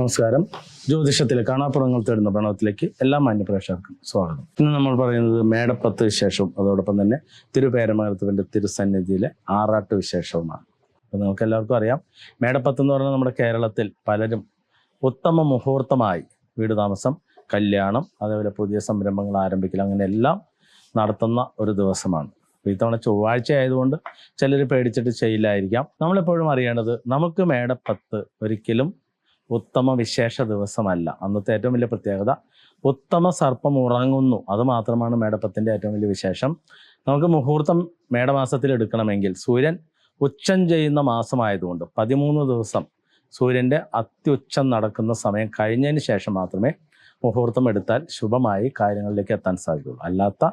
നമസ്കാരം. ജ്യോതിഷത്തിലെ കാണാപ്പുറങ്ങൾ തേടുന്ന പ്രണവത്തിലേക്ക് എല്ലാ മാന്യപ്രേക്ഷകർക്കും സ്വാഗതം. ഇന്ന് നമ്മൾ പറയുന്നത് മേടപ്പത്ത് വിശേഷവും അതോടൊപ്പം തന്നെ തിരുപേരമകലത്തുവിന്റെ തിരുസന്നിധിയിലെ ആറാട്ട് വിശേഷവുമാണ്. അപ്പോൾ നിങ്ങൾക്ക് എല്ലാവർക്കും അറിയാം മേടപ്പത്ത് എന്ന് പറഞ്ഞാൽ നമ്മുടെ കേരളത്തിൽ പലരും ഉത്തമ മുഹൂർത്തമായി വീട് താമസം കല്യാണം അതേപോലെ പുതിയ സംരംഭങ്ങൾ ആരംഭിക്കൽ അങ്ങനെ എല്ലാം നടത്തുന്ന ഒരു ദിവസമാണ്. ഇത്തവണ ചൊവ്വാഴ്ച ആയതുകൊണ്ട് ചിലർ പേടിച്ചിട്ട് ചെയ്യില്ലായിരിക്കാം. നമ്മളെപ്പോഴും അറിയേണ്ടത് നമുക്ക് മേടപ്പത്ത് ഒരിക്കലും ഉത്തമ വിശേഷ ദിവസമല്ല. അന്നത്തെ ഏറ്റവും വലിയ പ്രത്യേകത ഉത്തമ സർപ്പം ഉറങ്ങുന്നു. അത് മാത്രമാണ് മേടപ്പത്തിന്റെ ഏറ്റവും വലിയ വിശേഷം. നമുക്ക് മുഹൂർത്തം മേടമാസത്തിൽ എടുക്കണമെങ്കിൽ സൂര്യൻ ഉച്ചം ചെയ്യുന്ന മാസമായതുകൊണ്ട് പതിമൂന്ന് ദിവസം സൂര്യന്റെ അത്യുച്ചം നടക്കുന്ന സമയം കഴിഞ്ഞതിന് ശേഷം മാത്രമേ മുഹൂർത്തം എടുത്താൽ ശുഭമായി കാര്യങ്ങളിലേക്ക് എത്താൻ സാധിക്കുള്ളൂ. അല്ലാത്ത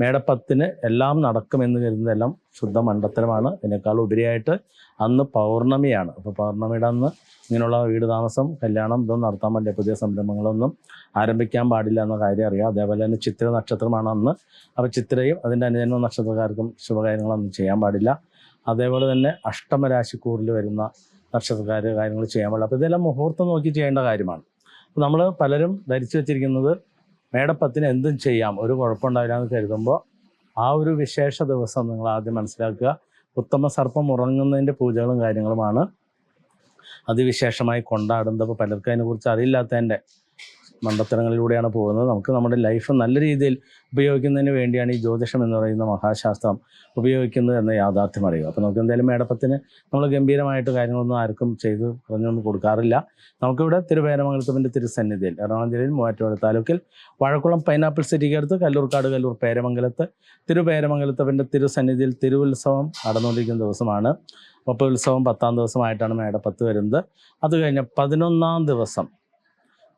മേടപ്പത്തിന് എല്ലാം നടക്കുമെന്ന് കരുതുന്നതെല്ലാം ശുദ്ധ മണ്ടത്തരമാണ് ഇതിനേക്കാൾ ഉപരിയായിട്ട് അന്ന് പൗർണമിയാണ്. അപ്പോൾ പൗർണമിയുടെ അന്ന് ഇങ്ങനെയുള്ള വീട് താമസം കല്യാണം ഇതൊന്നും നടത്താൻ പറ്റില്ല. പുതിയ സംരംഭങ്ങളൊന്നും ആരംഭിക്കാൻ പാടില്ല എന്ന കാര്യം അറിയാം. അതേപോലെ തന്നെ ചിത്ര നക്ഷത്രമാണ് അന്ന്. അപ്പോൾ ചിത്രയും അതിന്റെ അനുജന്മ നക്ഷത്രക്കാർക്കും ശുഭകാര്യങ്ങളൊന്നും ചെയ്യാൻ പാടില്ല. അതേപോലെ തന്നെ അഷ്ടമരാശിക്കൂറിൽ വരുന്ന നക്ഷത്രക്കാർ കാര്യങ്ങൾ ചെയ്യാൻ പാടില്ല. അപ്പോൾ ഇതെല്ലാം മുഹൂർത്തം നോക്കി ചെയ്യേണ്ട കാര്യമാണ്. നമ്മൾ പലരും ധരിച്ചു വെച്ചിരിക്കുന്നത് മേടപ്പത്തിന് എന്തും ചെയ്യാം ഒരു കുഴപ്പമുണ്ടാവില്ല എന്ന് കരുതുമ്പോൾ ആ ഒരു വിശേഷ ദിവസം നിങ്ങൾ ആദ്യം മനസ്സിലാക്കുക. ഉത്തമ സർപ്പം ഉറങ്ങുന്നതിന്റെ പൂജകളും കാര്യങ്ങളുമാണ് അതിവിശേഷമായി കൊണ്ടാടുന്നത്. അപ്പോൾ പലർക്കും അതിനെക്കുറിച്ച് അറിയില്ലാത്തതിന്റെ മണ്ടത്തരങ്ങളിലൂടെയാണ് പോകുന്നത്. നമുക്ക് നമ്മുടെ ലൈഫ് നല്ല രീതിയിൽ ഉപയോഗിക്കുന്നതിന് വേണ്ടിയാണ് ഈ ജ്യോതിഷം എന്ന് പറയുന്ന മഹാശാസ്ത്രം ഉപയോഗിക്കുന്നത് എന്ന യാഥാർത്ഥ്യം അറിയുക. അപ്പോൾ നമുക്ക് എന്തായാലും മേടപ്പത്തിന് നമ്മൾ ഗംഭീരമായിട്ട് കാര്യങ്ങളൊന്നും ആർക്കും ചെയ്ത് പറഞ്ഞൊന്നും കൊടുക്കാറില്ല. നമുക്കിവിടെ തിരുവേരമംഗലത്തുവിന്റെ തിരുസന്നിധിയിൽ എറണാകുളം ജില്ലയിൽ മൂവാറ്റുപുഴ താലൂക്കിൽ വാഴക്കുളം പൈനാപ്പിൾ സിറ്റിക്കടുത്ത് കല്ലൂർക്കാട് കല്ലൂർ പേരമംഗലത്ത് തിരുപേരമംഗലത്തവന്റെ തിരുസന്നിധിയിൽ തിരുവുത്സവം നടന്നുകൊണ്ടിരിക്കുന്ന ദിവസമാണ്. അപ്പോൾ ഉത്സവം പത്താം ദിവസമായിട്ടാണ് മേടപ്പത്ത് വരുന്നത്. അത് കഴിഞ്ഞ് പതിനൊന്നാം ദിവസം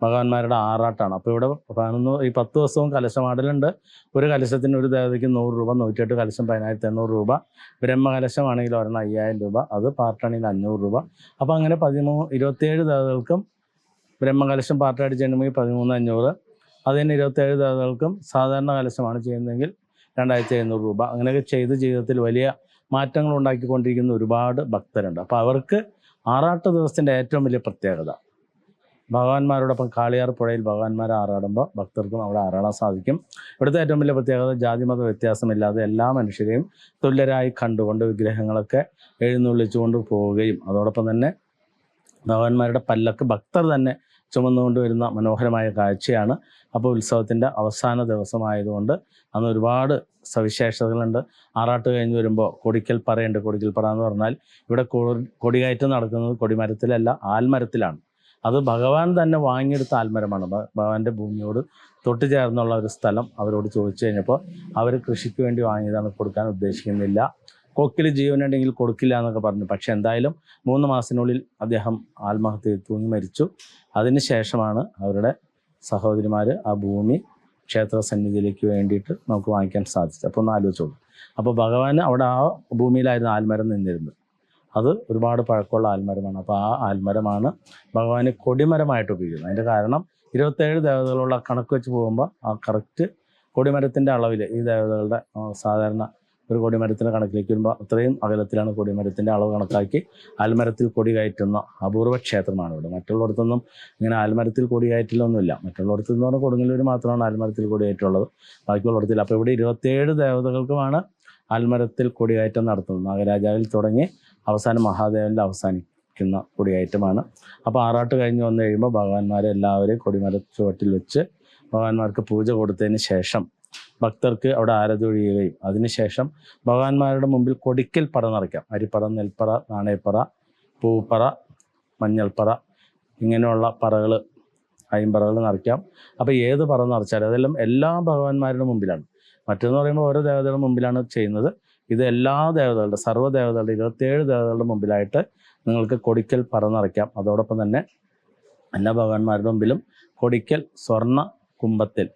ഭഗവാന്മാരുടെ ആറാട്ടാണ്. അപ്പോൾ ഇവിടെ പതിനൊന്ന് ഈ പത്ത് ദിവസവും കലശമാടലുണ്ട് ഒരു കലശത്തിന് ഒരു ദേവതയ്ക്ക് നൂറ് രൂപ നൂറ്റിയെട്ട് കലശം പതിനായിരത്തി എണ്ണൂറ് രൂപ. ബ്രഹ്മകലശമാണെങ്കിൽ ഒരെണ്ണം അയ്യായിരം രൂപ അത് പാർട്ടാണെങ്കിൽ അഞ്ഞൂറ് രൂപ. അപ്പോൾ അങ്ങനെ പതിമൂ ഇരുപത്തിയേഴ് ദേവതകൾക്കും ബ്രഹ്മകലശം പാർട്ടായിട്ട് ചെയ്യണമെങ്കിൽ പതിമൂന്ന് അഞ്ഞൂറ്. അതിന് ഇരുപത്തേഴ് ദേവതകൾക്കും സാധാരണ കലശമാണ് ചെയ്യുന്നതെങ്കിൽ രണ്ടായിരത്തി എഴുന്നൂറ് രൂപ. അങ്ങനെയൊക്കെ ചെയ്ത് ജീവിതത്തിൽ വലിയ മാറ്റങ്ങൾ ഉണ്ടാക്കിക്കൊണ്ടിരിക്കുന്ന ഒരുപാട് ഭക്തരുണ്ട്. അപ്പോൾ അവർക്ക് ആറാട്ട് ദിവസത്തിന്റെ ഏറ്റവും വലിയ പ്രത്യേകത. ഭഗവാന്മാരോടൊപ്പം കാളിയാർ പുഴയിൽ ഭഗവാന്മാരെ ആറാടുമ്പോൾ ഭക്തർക്കും അവിടെ ആറാടാൻ സാധിക്കും. ഇവിടുത്തെ ഏറ്റവും വലിയ പ്രത്യേകത ജാതിമത വ്യത്യാസമില്ലാതെ എല്ലാ മനുഷ്യരെയും തുല്യരായി കണ്ടുകൊണ്ട് വിഗ്രഹങ്ങളൊക്കെ എഴുന്നള്ളിച്ചുകൊണ്ട് പോവുകയും അതോടൊപ്പം തന്നെ ഭഗവാന്മാരുടെ പല്ലക്ക് ഭക്തർ തന്നെ ചുമന്നുകൊണ്ട് വരുന്ന മനോഹരമായ കാഴ്ചയാണ് അപ്പോൾ ഉത്സവത്തിന്റെ അവസാന ദിവസമായതുകൊണ്ട് അന്ന് ഒരുപാട് സവിശേഷതകളുണ്ട്. ആറാട്ട് കഴിഞ്ഞ് വരുമ്പോൾ കൊടിക്കൽ പറയുണ്ട് കൊടിക്കൽ പറ എന്ന് പറഞ്ഞാൽ ഇവിടെ കൊടികയറ്റം നടക്കുന്നത് കൊടിമരത്തിലല്ല ആൽമരത്തിലാണ്. അത് ഭഗവാൻ തന്നെ വാങ്ങിയെടുത്ത ആൽമരമാണ്. ഭഗവാന്റെ ഭൂമിയോട് തൊട്ടു ചേർന്നുള്ള ഒരു സ്ഥലം അവരോട് ചോദിച്ചു കഴിഞ്ഞപ്പോൾ അവർ കൃഷിക്ക് വേണ്ടി വാങ്ങിയതാണ് കൊടുക്കാൻ ഉദ്ദേശിക്കുന്നില്ല. കൊക്കിൽ ജീവനുണ്ടെങ്കിൽ കൊടുക്കില്ല എന്നൊക്കെ പറഞ്ഞു. പക്ഷെ എന്തായാലും മൂന്ന് മാസത്തിനുള്ളിൽ അദ്ദേഹം ആത്മഹത്യ തൂങ്ങി മരിച്ചു. അതിനുശേഷമാണ് അവരുടെ സഹോദരിമാർ ആ ഭൂമി ക്ഷേത്ര സന്നിധിയിലേക്ക് വേണ്ടിയിട്ട് നമുക്ക് വാങ്ങിക്കാൻ സാധിച്ചത്. അപ്പോൾ ഒന്ന് ആലോചിച്ചോളൂ. അപ്പോൾ ഭഗവാൻ അവിടെ ആ ഭൂമിയിലായിരുന്നു ആൽമരം നിന്നിരുന്നത്. അത് ഒരുപാട് പഴക്കമുള്ള ആൽമരമാണ്. അപ്പോൾ ആ ആൽമരമാണ് ഭഗവാന് കൊടിമരമായിട്ട് ഉപയോഗിക്കുന്നത്. അതിന്റെ കാരണം ഇരുപത്തേഴ് ദേവതകളുള്ള കണക്ക് വെച്ച് പോകുമ്പോൾ ആ കറക്റ്റ് കൊടിമരത്തിന്റെ അളവിൽ ഈ ദേവതകളുടെ സാധാരണ ഒരു കൊടിമരത്തിന്റെ കണക്കിലേക്ക് വരുമ്പോൾ അത്രയും അകലത്തിലാണ് കൊടിമരത്തിന്റെ അളവ് കണക്കാക്കി ആൽമരത്തിൽ കൊടി കയറ്റുന്ന അപൂർവ ക്ഷേത്രമാണ് ഇവിടെ. മറ്റുള്ളിടത്തൊന്നും ഇങ്ങനെ ആൽമരത്തിൽ കൊടി കയറ്റിലൊന്നുമില്ല മറ്റുള്ളിടത്ത് എന്ന് പറഞ്ഞാൽ കൊടുങ്ങല്ലൂർ മാത്രമാണ് ആൽമരത്തിൽ കൊടി കയറ്റുള്ളത് അപ്പോൾ ഇവിടെ ഇരുപത്തേഴ് ദേവതകൾക്കുമാണ് ആൽമരത്തിൽ കൊടികയറ്റം നടത്തുന്നത്. നാഗരാജാവിൽ തുടങ്ങി അവസാനം മഹാദേവനിൽ അവസാനിക്കുന്ന കൊടിയേറ്റമാണ്. അപ്പോൾ ആറാട്ട് കഴിഞ്ഞ് വന്നു കഴിയുമ്പോൾ ഭഗവാന്മാരെ എല്ലാവരെയും കൊടിമര ചുവട്ടിൽ വെച്ച് ഭഗവാന്മാർക്ക് പൂജ കൊടുത്തതിന് ശേഷം ഭക്തർക്ക് അവിടെ ആരതൊഴിയുകയും അതിനുശേഷം ഭഗവാന്മാരുടെ മുമ്പിൽ കൊടിക്കൽ പട നിറയ്ക്കാം. അരിപ്പറ നെൽപ്പറ നാണയപ്പറ പൂപ്പറ മഞ്ഞൾപ്പറ ഇങ്ങനെയുള്ള പറകൾ അയിമ്പറകൾ നിറയ്ക്കാം. അപ്പോൾ ഏത് പറ നിറച്ചാലും അതെല്ലാം എല്ലാ ഭഗവാന്മാരുടെ മുമ്പിലാണ്. മറ്റെന്ന് പറയുമ്പോൾ ഓരോ ദേവതകളുടെ മുമ്പിലാണ് ചെയ്യുന്നത്. ഇത് എല്ലാ ദേവതകളുടെ സർവ ദേവതകളുടെ ഇരുപത്തേഴ് ദേവതകളുടെ മുമ്പിലായിട്ട് നിങ്ങൾക്ക് കൊടിക്കൽ പറന്നറയ്ക്കാം അതോടൊപ്പം തന്നെ എല്ലാ ഭഗവാന്മാരുടെ മുമ്പിലും കൊടിക്കൽ സ്വർണ കുംഭത്തിൽ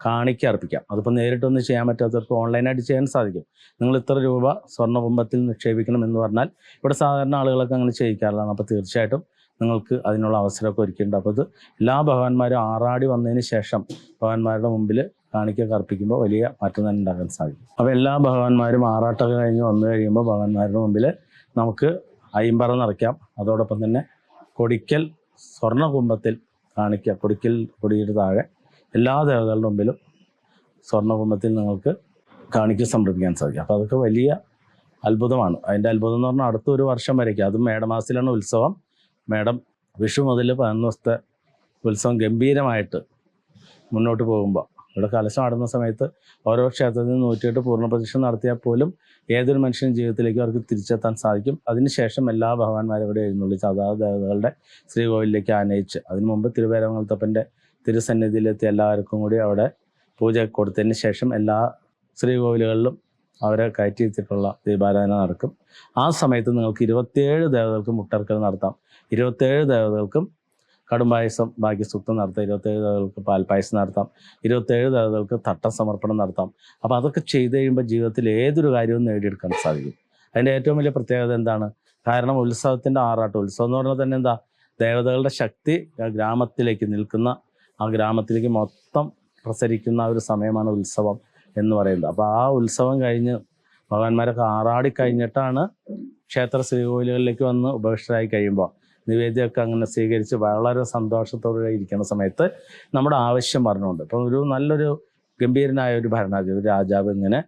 കാണിക്ക അർപ്പിക്കാം. അതിപ്പോൾ നേരിട്ടൊന്നും ചെയ്യാൻ പറ്റാത്തവർക്ക് ഓൺലൈനായിട്ട് ചെയ്യാൻ സാധിക്കും. നിങ്ങൾ ഇത്ര രൂപ സ്വർണ കുംഭത്തിൽ നിക്ഷേപിക്കണം എന്ന് പറഞ്ഞാൽ ഇവിടെ സാധാരണ ആളുകളൊക്കെ അങ്ങനെ ചെയ്യിക്കാറുള്ളതാണ് അപ്പോൾ തീർച്ചയായിട്ടും നിങ്ങൾക്ക് അതിനുള്ള അവസരമൊക്കെ ഒരുക്കിയിട്ടുണ്ട്. അപ്പോൾ ഇത് എല്ലാ ഭഗവാന്മാരും ആറാടി വന്നതിന് ശേഷം ഭഗവാന്മാരുടെ മുമ്പിൽ കാണിക്കൊക്കെ അർപ്പിക്കുമ്പോൾ വലിയ മാറ്റം തന്നെ ഉണ്ടാക്കാൻ സാധിക്കും. അപ്പോൾ എല്ലാ ഭഗവാന്മാരും ആറാട്ടൊക്കെ കഴിഞ്ഞ് വന്നു കഴിയുമ്പോൾ ഭഗവാന്മാരുടെ മുമ്പിൽ നമുക്ക് അയിമ്പറ നിറയ്ക്കാം. അതോടൊപ്പം തന്നെ കൊടിക്കൽ സ്വർണ കുംഭത്തിൽ കാണിക്കുക കൊടിക്കൽ കൊടിയുടെ താഴെ എല്ലാ ദേവതകളുടെ മുമ്പിലും സ്വർണ കുംഭത്തിൽ നിങ്ങൾക്ക് കാണിക്കുക സമർപ്പിക്കാൻ സാധിക്കും. അപ്പോൾ അതൊക്കെ വലിയ അത്ഭുതമാണ്. അതിന്റെ അത്ഭുതം എന്ന് പറഞ്ഞാൽ അടുത്ത ഒരു വർഷം വരയ്ക്കും. അതും മേടമാസത്തിലാണ് ഉത്സവം. മേടം വിഷു മുതൽ പതിനൊന്ന് ദിവസത്തെ ഉത്സവം ഗംഭീരമായിട്ട് മുന്നോട്ട് പോകുമ്പോൾ ഇവിടെ കലശം ആടുന്ന സമയത്ത് ഓരോ ക്ഷേത്രത്തിൽ നിന്ന് നൂറ്റിയെട്ട് പൂർണ പ്രതിഷ്ഠ നടത്തിയാൽ പോലും ഏതൊരു മനുഷ്യന്റെ ജീവിതത്തിലേക്ക് അവർക്ക് തിരിച്ചെത്താൻ സാധിക്കും. അതിനുശേഷം എല്ലാ ഭഗവാന്മാരും ഇവിടെ എഴുന്നള്ളിച്ച് അതാത് ദേവതകളുടെ ശ്രീകോവിലേക്ക് ആനയിച്ച് അതിനു മുമ്പ് തിരുവേരമംഗലത്തപ്പന്റെ തിരുസന്നിധിയിലെത്തി എല്ലാവർക്കും കൂടി അവിടെ പൂജ കൊടുത്തതിന് ശേഷം എല്ലാ ശ്രീകോവിലുകളിലും അവരെ കയറ്റിയെത്തിയിട്ടുള്ള ദീപാരാധന നടക്കും. ആ സമയത്ത് നിങ്ങൾക്ക് ഇരുപത്തിയേഴ് ദേവതകൾക്കും മുട്ടർക്കൽ നടത്താം. ഇരുപത്തിയേഴ് ദേവതകൾക്കും കടുംപായസം ഭാഗ്യസൂക്തം നടത്താം. ഇരുപത്തേഴ് തകൾക്ക് പാൽപ്പായസം നടത്താം. ഇരുപത്തേഴ് തകൾക്ക് തട്ട സമർപ്പണം നടത്താം. അപ്പോൾ അതൊക്കെ ചെയ്ത് കഴിയുമ്പോൾ ജീവിതത്തിൽ ഏതൊരു കാര്യവും നേടിയെടുക്കാൻ സാധിക്കും. അതിന്റെ ഏറ്റവും വലിയ പ്രത്യേകത എന്താണ്? കാരണം ഉത്സവത്തിന്റെ ആറാട്ട്. ഉത്സവം എന്ന് പറഞ്ഞാൽ തന്നെ എന്താ? ദേവതകളുടെ ശക്തി ഗ്രാമത്തിലേക്ക് നിൽക്കുന്ന ആ ഗ്രാമത്തിലേക്ക് മൊത്തം പ്രസരിക്കുന്ന ഒരു സമയമാണ് ഉത്സവം എന്ന് പറയുന്നത്. അപ്പോൾ ആ ഉത്സവം കഴിഞ്ഞ് ഭഗവാന്മാരൊക്കെ ആറാടി കഴിഞ്ഞിട്ടാണ് ക്ഷേത്ര ശ്രീകോവിലുകളിലേക്ക് വന്ന് ഉപവിഷ്ടരായി കഴിയുമ്പോൾ നിവേദ്യമൊക്കെ അങ്ങനെ സ്വീകരിച്ച് വളരെ സന്തോഷത്തോടെ ഇരിക്കുന്ന സമയത്ത് നമ്മുടെ ആവശ്യം പറഞ്ഞുകൊണ്ട് ഇപ്പം ഒരു നല്ലൊരു ഗംഭീരനായ ഒരു ഭരണാധിപതി രാജാവ് ഇങ്ങനെ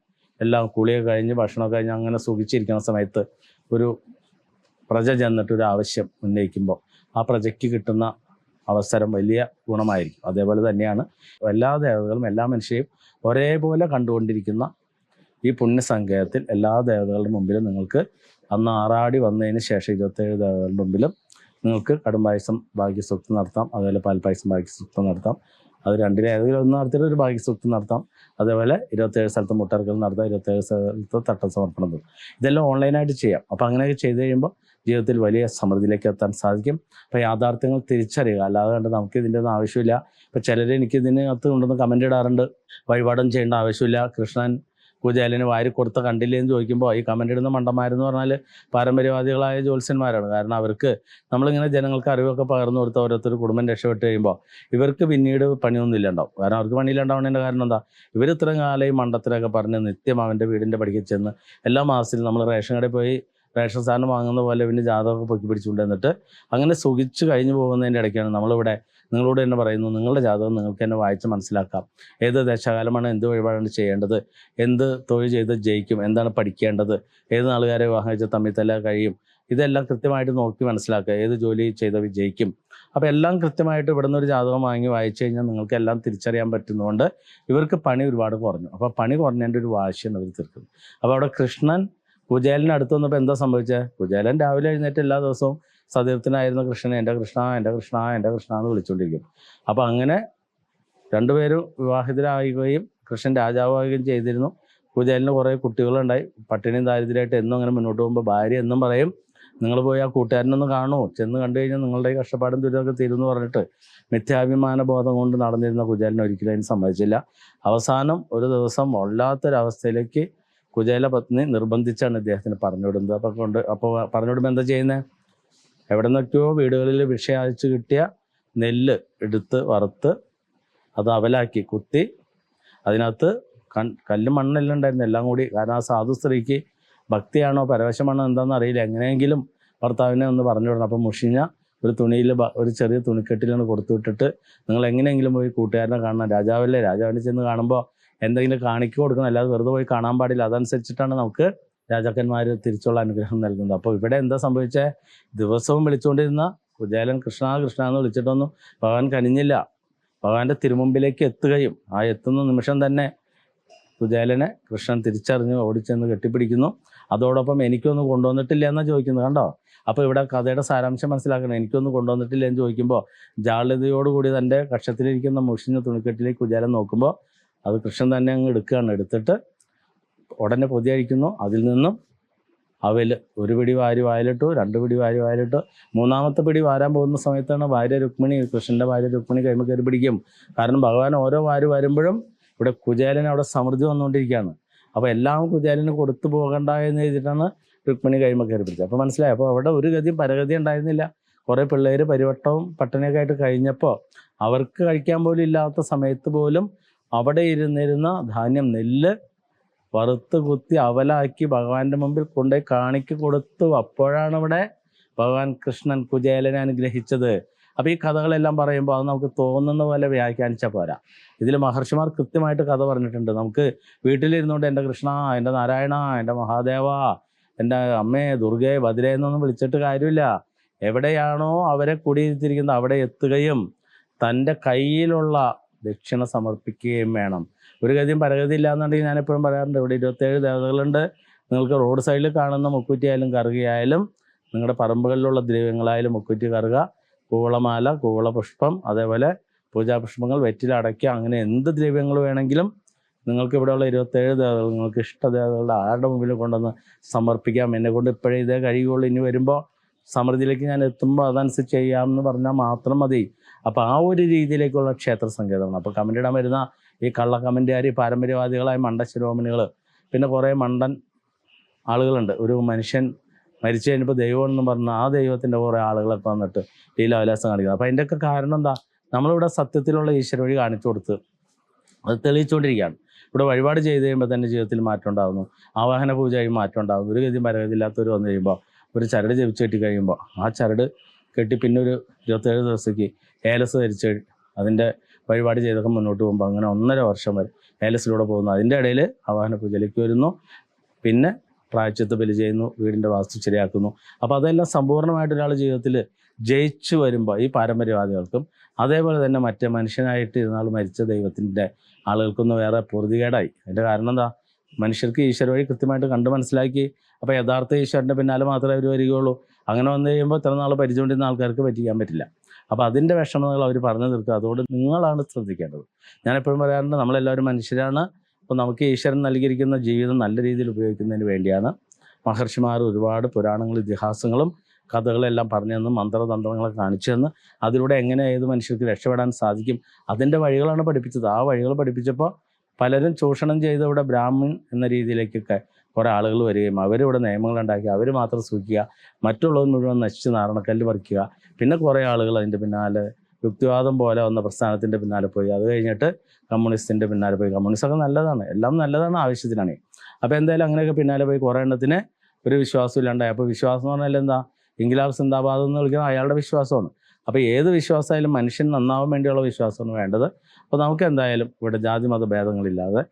എല്ലാം കുളിയൊക്കെ കഴിഞ്ഞ് ഭക്ഷണമൊക്കെ കഴിഞ്ഞ് അങ്ങനെ സുഖിച്ചിരിക്കുന്ന സമയത്ത് ഒരു പ്രജ ചെന്നിട്ട് ഒരു ആവശ്യം ഉന്നയിക്കുമ്പോൾ ആ പ്രജയ്ക്ക് കിട്ടുന്ന അവസരം വലിയ ഗുണമായിരിക്കും. അതേപോലെ തന്നെയാണ് എല്ലാ ദേവതകളും എല്ലാ മനുഷ്യരെയും ഒരേപോലെ കണ്ടുകൊണ്ടിരിക്കുന്ന ഈ പുണ്യസങ്കേതത്തിൽ എല്ലാ ദേവതകളുടെ മുമ്പിലും നിങ്ങൾക്ക് അന്ന് ആറാടി വന്നതിന് ശേഷം ഇരുപത്തേഴ് ദേവതകളുടെ മുമ്പിലും നിങ്ങൾക്ക് കടുംപായസം ഭാഗ്യസ്വത്ത് നടത്താം. അതുപോലെ പാൽപ്പായസം ഭാഗ്യസ്വത്ത് നടത്താം. അത് രണ്ടിലെ ഏതെങ്കിലും ഒന്ന് നടത്തിയിട്ട് ഒരു ഭാഗ്യസ്വത്ത് നടത്താം. അതേപോലെ ഇരുപത്തേഴ് സ്ഥലത്ത് മുട്ടർക്കൽ നടത്താം. ഇരുപത്തേഴ് സ്ഥലത്ത് തട്ട സമർപ്പണം നടത്താം. ഇതെല്ലാം ഓൺലൈനായിട്ട് ചെയ്യാം. അപ്പോൾ അങ്ങനെയൊക്കെ ചെയ്ത് കഴിയുമ്പോൾ ജീവിതത്തിൽ വലിയ സമൃദ്ധിയിലേക്ക് എത്താൻ സാധിക്കും. അപ്പോൾ യാഥാർത്ഥ്യങ്ങൾ തിരിച്ചറിയുക. അല്ലാതെ കണ്ട് നമുക്ക് ഇതിന്റെ ഒന്നും ആവശ്യമില്ല. ഇപ്പോൾ ചിലർ എനിക്ക് ഇതിനകത്ത് കൊണ്ടുവന്ന് കമന്റ് ഇടാറുണ്ട്. വഴിപാടും ചെയ്യേണ്ട ആവശ്യമില്ല. കൃഷ്ണൻ കുചേലന് വാരി കൊടുത്ത കണ്ടില്ലേ എന്ന് ചോദിക്കുമ്പോൾ ഈ കമന്റ് ഇടുന്ന മണ്ടന്മാരെന്ന് പറഞ്ഞാൽ പാരമ്പര്യവാദികളായ ജ്യോത്സ്യന്മാരാണ്. കാരണം അവർക്ക് നമ്മളിങ്ങനെ ജനങ്ങൾക്ക് അറിവൊക്കെ പകർന്നു കൊടുത്ത ഓരോരുത്തർ കുടുംബം രക്ഷപ്പെട്ട് കഴിയുമ്പോൾ ഇവർക്ക് പിന്നീട് പണിയൊന്നും ഇല്ലാണ്ടാവും. കാരണം അവർക്ക് പണിയില്ലാണ്ടാവുന്നതിന്റെ കാരണം എന്താ? ഇവർ ഇത്രയും കാലം ഈ മണ്ടത്തിലൊക്കെ പറഞ്ഞ് നിത്യം അവന്റെ വീടിന്റെ പടിക്ക് ചെന്ന് എല്ലാ മാസത്തിലും നമ്മൾ റേഷൻ കടയിൽ പോയി റേഷൻ സാധനം വാങ്ങുന്ന പോലെ പിന്നെ ജാതകമൊക്കെ പൊക്കി പിടിച്ചുകൊണ്ട് എന്നിട്ട് അങ്ങനെ സുഖിച്ച് കഴിഞ്ഞു പോകുന്നതിന്റെ ഇടയ്ക്കാണ് നമ്മളിവിടെ നിങ്ങളോട് തന്നെ പറയുന്നു നിങ്ങളുടെ ജാതകം നിങ്ങൾക്ക് തന്നെ വായിച്ച് മനസ്സിലാക്കാം. ഏത് ദശാകാലമാണ് എന്ത് വഴിപാടാണ് ചെയ്യേണ്ടത്? എന്ത് തൊഴിൽ ചെയ്ത് ജയിക്കും? എന്താണ് പഠിക്കേണ്ടത്? ഏത് നാളുകാരെ വിവാഹം കഴിച്ച് തമ്മിൽ തല്ല കഴിയും? ഇതെല്ലാം കൃത്യമായിട്ട് നോക്കി മനസ്സിലാക്കുക. ഏത് ജോലി ചെയ്ത വിജയിക്കും അപ്പോൾ എല്ലാം കൃത്യമായിട്ട് ഇവിടുന്ന് ഒരു ജാതകം വാങ്ങി വായിച്ചു കഴിഞ്ഞാൽ നിങ്ങൾക്ക് എല്ലാം തിരിച്ചറിയാൻ പറ്റുന്നതുകൊണ്ട് ഇവർക്ക് പണി ഒരുപാട് കുറഞ്ഞു. അപ്പോൾ പണി കുറഞ്ഞതിന്റെ ഒരു വാശിയാണ് അവർ തീർക്കുന്നത്. അപ്പോൾ അവിടെ കൃഷ്ണൻ കുചേലന് അടുത്ത് വന്നപ്പോൾ എന്താ സംഭവിച്ചത്? കുചേലൻ രാവിലെ എഴുന്നേറ്റ് എല്ലാ ദിവസവും സതീർത്ഥനായിരുന്ന കൃഷ്ണൻ എന്റെ കൃഷ്ണ എന്റെ കൃഷ്ണ എന്റെ കൃഷ്ണ എന്ന് വിളിച്ചുകൊണ്ടിരിക്കും അപ്പോൾ അങ്ങനെ രണ്ടുപേരും വിവാഹിതരാകുകയും കൃഷ്ണൻ രാജാവുകയും ചെയ്തിരുന്നു. കുചേലിന് കുറേ കുട്ടികളുണ്ടായി. പട്ടിണിയും ദാരിദ്ര്യമായിട്ട് എന്നും അങ്ങനെ മുന്നോട്ട് പോകുമ്പോൾ ഭാര്യ എന്നും പറയും നിങ്ങൾ പോയി ആ കൂട്ടുകാരനൊന്ന് കാണുമോ ചെന്ന് കണ്ടു കഴിഞ്ഞാൽ നിങ്ങളുടെ ഈ കഷ്ടപ്പാടും ദുരിതമൊക്കെ തീരുമെന്ന് പറഞ്ഞിട്ട് മിഥ്യാഭിമാന ബോധം കൊണ്ട് നടന്നിരുന്ന കുചേലിനെ ഒരിക്കലും അതിന് സമ്മതിച്ചില്ല. അവസാനം ഒരു ദിവസം വല്ലാത്തൊരവസ്ഥയിലേക്ക് കുചേല പത്നി നിർബന്ധിച്ചാണ് ഇദ്ദേഹത്തിന് പറഞ്ഞുവിടുന്നത് അപ്പോൾ കൊണ്ട് അപ്പോൾ പറഞ്ഞുവിടുമ്പോൾ എന്താ ചെയ്യുന്നത് എവിടെ നിന്നൊക്കെയോ വീടുകളിൽ വിഷയച്ച് കിട്ടിയ നെല്ല് എടുത്ത് വറുത്ത് അത് അവലാക്കി കുത്തി. അതിനകത്ത് കൺ കല്ല് മണ്ണെല്ലാം ഉണ്ടായിരുന്നു. എല്ലാം കൂടി കാരണം ആ സാധു സ്ത്രീക്ക് ഭക്തിയാണോ പരവശമാണോ എന്താണെന്ന് അറിയില്ല. എങ്ങനെയെങ്കിലും ഭർത്താവിനെ ഒന്ന് പറഞ്ഞു വിടണം. അപ്പം മുഷിഞ്ഞ ഒരു തുണിയിൽ ഒരു ചെറിയ തുണിക്കെട്ടിലാണ് കൊടുത്തു വിട്ടിട്ട് നിങ്ങൾ എങ്ങനെയെങ്കിലും പോയി കൂട്ടുകാരനെ കാണണം. രാജാവല്ലേ? രാജാവിനെ ചെന്ന് കാണുമ്പോൾ എന്തെങ്കിലും കാണിക്കു കൊടുക്കണം. അല്ലാതെ വെറുതെ പോയി കാണാൻ പാടില്ല. അതനുസരിച്ചിട്ടാണ് നമുക്ക് രാജാക്കന്മാർ തിരിച്ചുള്ള അനുഗ്രഹം നൽകുന്നത് അപ്പോൾ ഇവിടെ എന്താ സംഭവിച്ചേ? ദിവസവും വിളിച്ചുകൊണ്ടിരുന്ന കുചേലൻ കൃഷ്ണ കൃഷ്ണ എന്ന് വിളിച്ചിട്ടൊന്നും ഭഗവാൻ കനിഞ്ഞില്ല. ഭഗവാന്റെ തിരുമുമ്പിലേക്ക് എത്തുകയും ആ എത്തുന്ന നിമിഷം തന്നെ കുചേലനെ കൃഷ്ണൻ തിരിച്ചറിഞ്ഞ് ഓടിച്ചെന്ന് കെട്ടിപ്പിടിക്കുന്നു. അതോടൊപ്പം എനിക്കൊന്നും കൊണ്ടുവന്നിട്ടില്ല എന്നാണ് ചോദിക്കുന്നത് കണ്ടോ? അപ്പോൾ ഇവിടെ കഥയുടെ സാരാംശം മനസ്സിലാക്കണം. എനിക്കൊന്നും കൊണ്ടുവന്നിട്ടില്ല എന്ന് ചോദിക്കുമ്പോൾ ജാള്യതയോടുകൂടി തന്റെ കക്ഷത്തിലിരിക്കുന്ന മുഷിഞ്ഞ തുണിക്കെട്ടിലേക്ക് കുചേലൻ നോക്കുമ്പോൾ അത് കൃഷ്ണൻ തന്നെ അങ്ങ് എടുക്കുകയാണ്. എടുത്തിട്ട് ഉടനെ പൊതിയായിരിക്കുന്നു അതിൽ നിന്നും അവൽ ഒരു പിടി വാരി വായിലിട്ടു രണ്ട് പിടി വാരി വായിലിട്ടു. മൂന്നാമത്തെ പിടി വാരാൻ പോകുന്ന സമയത്താണ് ഭാര്യ രുക്മിണി കൃഷ്ണന്റെ ഭാര്യ രുക്മിണി കൈമ കയറി പിടിക്കും. കാരണം ഭഗവാൻ ഓരോ വാരി വരുമ്പോഴും ഇവിടെ കുചേലന് അവിടെ സമൃദ്ധി വന്നുകൊണ്ടിരിക്കുകയാണ്. അപ്പോൾ എല്ലാം കുചേലന് കൊടുത്തു പോകണ്ട എന്ന് ചെയ്തിട്ടാണ് രുക്മിണി കൈമ കയറി പിടിച്ചത്. അപ്പോൾ മനസ്സിലായി. അപ്പോൾ അവിടെ ഒരു ഗതിയും പരഗതി ഉണ്ടായിരുന്നില്ല. കുറേ പിള്ളേർ പരിവട്ടവും പട്ടിണിയൊക്കെ ആയിട്ട് കഴിഞ്ഞപ്പോൾ അവർക്ക് കഴിക്കാൻ പോലും ഇല്ലാത്ത സമയത്ത് പോലും അവിടെ ഇരുന്നിരുന്ന ധാന്യം നെല്ല് വറുത്ത് കുത്തി അവലാക്കി ഭഗവാന്റെ മുമ്പിൽ കൊണ്ടുപോയി കാണിക്ക് കൊടുത്തു. അപ്പോഴാണ് ഇവിടെ ഭഗവാൻ കൃഷ്ണൻ കുചേലനെ അനുഗ്രഹിച്ചത്. അപ്പോൾ ഈ കഥകളെല്ലാം പറയുമ്പോൾ അത് നമുക്ക് തോന്നുന്ന പോലെ വ്യാഖ്യാനിച്ചാൽ പോരാ. ഇതിൽ മഹർഷിമാർ കൃത്യമായിട്ട് കഥ പറഞ്ഞിട്ടുണ്ട്. നമുക്ക് വീട്ടിലിരുന്നുകൊണ്ട് എന്റെ കൃഷ്ണ എന്റെ നാരായണ എന്റെ മഹാദേവ എന്റെ അമ്മേ ദുർഗേ ഭദ്രേ എന്നൊന്നും വിളിച്ചിട്ട് കാര്യമില്ല. എവിടെയാണോ അവരെ കുടിയിരുത്തിയിരിക്കുന്നത് അവിടെ എത്തുകയും തന്റെ കയ്യിലുള്ള ദക്ഷിണ സമർപ്പിക്കുകയും വേണം. ഒരു ഗതിയും പരഗതി ഇല്ലാന്നുണ്ടെങ്കിൽ ഞാൻ എപ്പോഴും പറയാറുണ്ട് ഇവിടെ ഇരുപത്തേഴ് ദേവതകളുണ്ട്. നിങ്ങൾക്ക് റോഡ് സൈഡിൽ കാണുന്ന മുക്കുറ്റിയായാലും കറുകയായാലും നിങ്ങളുടെ പറമ്പുകളിലുള്ള ദ്രവ്യങ്ങളായാലും മുക്കുറ്റി കറുക. കൂവളമാല കൂവളപുഷ്പം അതേപോലെ പൂജാപുഷ്പങ്ങൾ വെറ്റിലടയ്ക്കുക അങ്ങനെ എന്ത് ദ്രവ്യങ്ങൾ വേണമെങ്കിലും നിങ്ങൾക്ക് ഇവിടെയുള്ള ഇരുപത്തേഴ് ദേവതകൾ നിങ്ങൾക്ക് ഇഷ്ട ദേവതകളുടെ ആരുടെ മുമ്പിൽ കൊണ്ടുവന്ന് സമർപ്പിക്കാം. എന്നെ കൊണ്ട് ഇപ്പോഴേ ഇതേ കഴിയുള്ളൂ ഇനി വരുമ്പോൾ സമൃദ്ധിയിലേക്ക് ഞാൻ എത്തുമ്പോൾ അതനുസരിച്ച് ചെയ്യാമെന്ന് പറഞ്ഞാൽ മാത്രം മതി. അപ്പോൾ ആ ഒരു രീതിയിലേക്കുള്ള ക്ഷേത്ര സങ്കേതമാണ്. അപ്പോൾ കമന്റ് ഇടാൻ വരുന്ന ഈ കള്ള കമന്റുകാർ പാരമ്പര്യവാദികളായ മണ്ട ശിരോമണികൾ പിന്നെ കുറേ മണ്ടൻ ആളുകളുണ്ട്. ഒരു മനുഷ്യൻ മരിച്ചു കഴിഞ്ഞപ്പോൾ ദൈവം എന്ന് പറഞ്ഞ ആ ദൈവത്തിന്റെ കുറേ ആളുകളൊക്കെ വന്നിട്ട് ലീലാവിലാസം കാണിക്കുന്നത് അപ്പോൾ അതിന്റെയൊക്കെ കാരണം എന്താ? നമ്മളിവിടെ സത്യത്തിലുള്ള ഈശ്വര വഴി കാണിച്ചു കൊടുത്ത് അത് തെളിയിച്ചുകൊണ്ടിരിക്കുകയാണ്. ഇവിടെ വഴിപാട് ചെയ്ത് കഴിയുമ്പോൾ തന്നെ ജീവിതത്തിൽ മാറ്റം ഉണ്ടാകുന്നു ആവാഹന പൂജ കഴിയുമ്പോൾ മാറ്റം ഉണ്ടാകുന്നു ഒരു ഗതി മരകതില്ലാത്തവർ വന്നു കഴിയുമ്പോൾ ഒരു ചരട് ജപിച്ച് കെട്ടി കഴിയുമ്പോൾ ആ ചരട് കെട്ടി പിന്നെ ഒരു ഇരുപത്തേഴ് ദിവസത്തേക്ക് ഏലസ് ധരിച്ച് അതിന്റെ വഴിപാട് ചെയ്തൊക്കെ മുന്നോട്ട് പോകുമ്പോൾ അങ്ങനെ ഒന്നര വർഷം വരെ ഏലസിലൂടെ പോകുന്നു. അതിന്റെ ഇടയിൽ ആവാഹന പൂജയിലേക്ക് വരുന്നു. പിന്നെ പ്രായച്ചത്ത് ബലി ചെയ്യുന്നു വീടിന്റെ വാസ്തു ശരിയാക്കുന്നു അപ്പോൾ അതെല്ലാം സമ്പൂർണമായിട്ട് ഒരാൾ ജീവിതത്തിൽ ജയിച്ചു വരുമ്പോൾ ഈ പാരമ്പര്യവാദികൾക്കും അതേപോലെ തന്നെ മറ്റേ മനുഷ്യനായിട്ട് ഇരുന്നാൾ മരിച്ച ദൈവത്തിന്റെ ആളുകൾക്കൊന്നും വേറെ പൂർത്തികേടായി. അതിന്റെ കാരണം എന്താ? മനുഷ്യർക്ക് ഈശ്വര വഴി കൃത്യമായിട്ട് കണ്ടു മനസ്സിലാക്കി. അപ്പോൾ യഥാർത്ഥ ഈശ്വരന്റെ പിന്നാലെ മാത്രമേ അവർ വരികയുള്ളൂ. അങ്ങനെ വന്നു കഴിയുമ്പോൾ ഇത്ര നാൾ പരിചയമുണ്ടിരുന്ന ആൾക്കാർക്ക് പറ്റിക്കാൻ പറ്റില്ല. അപ്പോൾ അതിന്റെ വിഷമതകൾ അവർ പറഞ്ഞു തീർക്കുക. അതുകൊണ്ട് നിങ്ങളാണ് ശ്രദ്ധിക്കേണ്ടത്. ഞാൻ എപ്പോഴും പറയാറുണ്ട് നമ്മളെല്ലാവരും മനുഷ്യരാണ്. അപ്പോൾ നമുക്ക് ഈശ്വരൻ നൽകിയിരിക്കുന്ന ജീവിതം നല്ല രീതിയിൽ ഉപയോഗിക്കുന്നതിന് വേണ്ടിയാണ്. മഹർഷിമാർ ഒരുപാട് പുരാണങ്ങളും ഇതിഹാസങ്ങളും കഥകളെല്ലാം പറഞ്ഞു തന്ന് മന്ത്രതന്ത്രങ്ങളെ കാണിച്ചു തന്ന് അതിലൂടെ എങ്ങനെ ഏത് മനുഷ്യർക്ക് രക്ഷപ്പെടാൻ സാധിക്കും അതിന്റെ വഴികളാണ് പഠിപ്പിച്ചത്. ആ വഴികൾ പഠിപ്പിച്ചപ്പോൾ പലരും ചൂഷണം ചെയ്തവിടെ ബ്രാഹ്മൺ എന്ന രീതിയിലേക്കൊക്കെ കുറേ ആളുകൾ വരികയും അവരിവിടെ നിയമങ്ങൾ ഉണ്ടാക്കി അവർ മാത്രം സൂക്ഷിക്കുക മറ്റുള്ളവർ മുഴുവൻ നശിച്ച് നാരണക്കല്ല് പറിക്കുക. പിന്നെ കുറേ ആളുകൾ അതിന്റെ പിന്നാലെ യുക്തിവാദം പോലെ വന്ന പ്രസ്ഥാനത്തിന്റെ പിന്നാലെ പോയി. അത് കഴിഞ്ഞിട്ട് കമ്മ്യൂണിസ്റ്റിന്റെ പിന്നാലെ പോയി. കമ്മ്യൂണിസ്റ്റൊക്കെ നല്ലതാണ്. എല്ലാം നല്ലതാണ് ആവശ്യത്തിനാണ്. അപ്പോൾ എന്തായാലും അങ്ങനെയൊക്കെ പിന്നാലെ പോയി കുറേ എണ്ണത്തിന് ഒരു വിശ്വാസം ഇല്ലാണ്ടായി. അപ്പോൾ വിശ്വാസം എന്ന് പറഞ്ഞാൽ എന്താ? ഇംഗ്ലാബ് സിന്ദാബാദ് എന്ന് വിളിക്കുന്നത് അയാളുടെ വിശ്വാസമാണ്. അപ്പോൾ ഏത് വിശ്വാസമായാലും മനുഷ്യൻ നന്നാവാൻ വേണ്ടിയുള്ള വിശ്വാസമാണ് വേണ്ടത്. അപ്പോൾ നമുക്ക് എന്തായാലും ഇവിടെ ജാതി മത ഭേദങ്ങളില്ലാതെ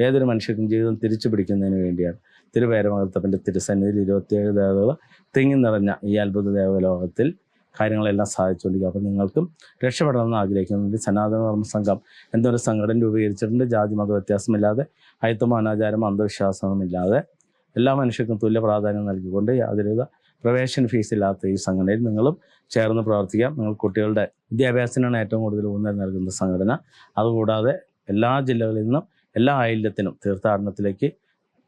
ഏതൊരു മനുഷ്യർക്കും ജീവിതം തിരിച്ചു പിടിക്കുന്നതിന് വേണ്ടിയാണ്. തിരുവേരമകത്തപ്പന്റെ തിരുസന്നിധിയിൽ ഇരുപത്തിയേഴ് ദേവതകൾ തിങ്ങി നിറഞ്ഞ ഈ അത്ഭുത ദേവലോകത്തിൽ കാര്യങ്ങളെല്ലാം സാധിച്ചുകൊണ്ടിരിക്കുക അപ്പോൾ നിങ്ങൾക്കും രക്ഷപ്പെടണമെന്ന് ആഗ്രഹിക്കുന്നുണ്ട് സനാതന ധർമ്മ സംഘം എന്തൊരു സംഘടന രൂപീകരിച്ചിട്ടുണ്ട്. ജാതി മത വ്യത്യാസമില്ലാതെ അയത്തമോ അനാചാരമോ അന്ധവിശ്വാസവുമില്ലാതെ എല്ലാ മനുഷ്യർക്കും തുല്യ പ്രാധാന്യം നൽകിക്കൊണ്ട് യാതൊരുവിധ പ്രവേശന ഫീസ് ഇല്ലാത്ത ഈ സംഘടനയിൽ നിങ്ങളും ചേർന്ന് പ്രവർത്തിക്കാം. നിങ്ങൾ കുട്ടികളുടെ വിദ്യാഭ്യാസത്തിനാണ് ഏറ്റവും കൂടുതൽ ഊന്നൽ നൽകുന്ന സംഘടന. അതുകൂടാതെ എല്ലാ ജില്ലകളിൽ നിന്നും എല്ലാ ആയില്യത്തിനും തീർത്ഥാടനത്തിലേക്ക്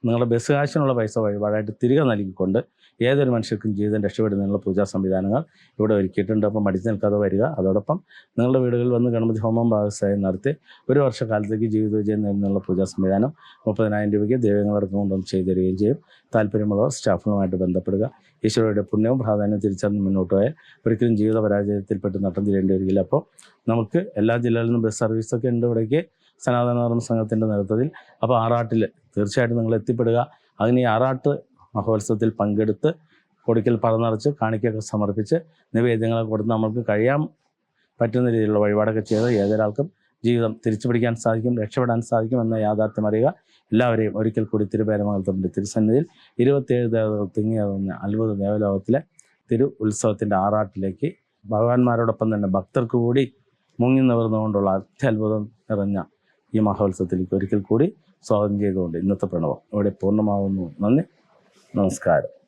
നിങ്ങളുടെ ബസ് കാശിനുള്ള പൈസ വഴിപാടായിട്ട് തിരികെ നൽകിക്കൊണ്ട് ഏതൊരു മനുഷ്യർക്കും ജീവിതം രക്ഷപ്പെടുന്നതിനുള്ള പൂജാ സംവിധാനങ്ങൾ ഇവിടെ ഒരുക്കിയിട്ടുണ്ട്. അപ്പം മടിച്ചു നിൽക്കാതെ വരിക. അതോടൊപ്പം നിങ്ങളുടെ വീടുകളിൽ വന്ന് ഗണപതി ഹോമം ഭാഗസ്ഥായം നടത്തി ഒരു വർഷക്കാലത്തേക്ക് ജീവിത വിജയം നേടുന്നതിനുള്ള പൂജാ സംവിധാനം മുപ്പതിനായിരം രൂപയ്ക്ക് ദൈവങ്ങളടക്കം കൊണ്ടുവന്ന് ചെയ്തു തരികയും ചെയ്യും. താല്പര്യമുള്ളവർ സ്റ്റാഫുകളുമായിട്ട് ബന്ധപ്പെടുക. ഈശ്വരയുടെ പുണ്യവും പ്രാധാന്യവും തിരിച്ചറിഞ്ഞ് മുന്നോട്ട് പോയാൽ ഒരിക്കലും ജീവിത പരാജയത്തിൽപ്പെട്ട് നട്ടം തിരേണ്ടി വരികയില്ല. അപ്പോൾ നമുക്ക് എല്ലാ ജില്ലകളിൽ നിന്നും ബസ് സർവീസൊക്കെ ഉണ്ട് ഇവിടേക്ക്. സനാതന ധർമ്മ സംഘത്തിന്റെ നേതൃത്വത്തിൽ. അപ്പോൾ ആറാട്ടിൽ തീർച്ചയായിട്ടും നിങ്ങൾ എത്തിപ്പെടുക. അതിന് ഈ ആറാട്ട് മഹോത്സവത്തിൽ പങ്കെടുത്ത് കൊടുക്കൽ പറന്നറച്ച് കാണിക്കൊക്കെ സമർപ്പിച്ച് നിവേദ്യങ്ങളെ കൊടുത്ത് നമ്മൾക്ക് കഴിയാൻ പറ്റുന്ന രീതിയിലുള്ള വഴിപാടൊക്കെ ചെയ്ത് ഏതൊരാൾക്കും ജീവിതം തിരിച്ചു പിടിക്കാൻ സാധിക്കും രക്ഷപ്പെടാൻ സാധിക്കും എന്ന യാഥാർത്ഥ്യം അറിയുക. എല്ലാവരെയും ഒരിക്കൽ കൂടി തിരുപേരമംഗലത്തിന്റെ തിരുസന്നിധിയിൽ ഇരുപത്തിയേഴ് ദേവതകൾ തിങ്ങിയതെന്ന അത്ഭുത ദേവലോകത്തിലെ തിരു ഉത്സവത്തിന്റെ ആറാട്ടിലേക്ക് ഭഗവാന്മാരോടൊപ്പം തന്നെ ഭക്തർക്ക് കൂടി മുങ്ങി നിവർന്നുകൊണ്ടുള്ള അത്യത്ഭുതം നിറഞ്ഞ ഈ മഹോത്സവത്തിലേക്ക് ഒരിക്കൽ കൂടി സ്വാഗതം ചെയ്തുകൊണ്ട് ഇന്നത്തെ പ്രണവം ഇവിടെ പൂർണമാകുന്നു നന്ദി. നമസ്കാരം.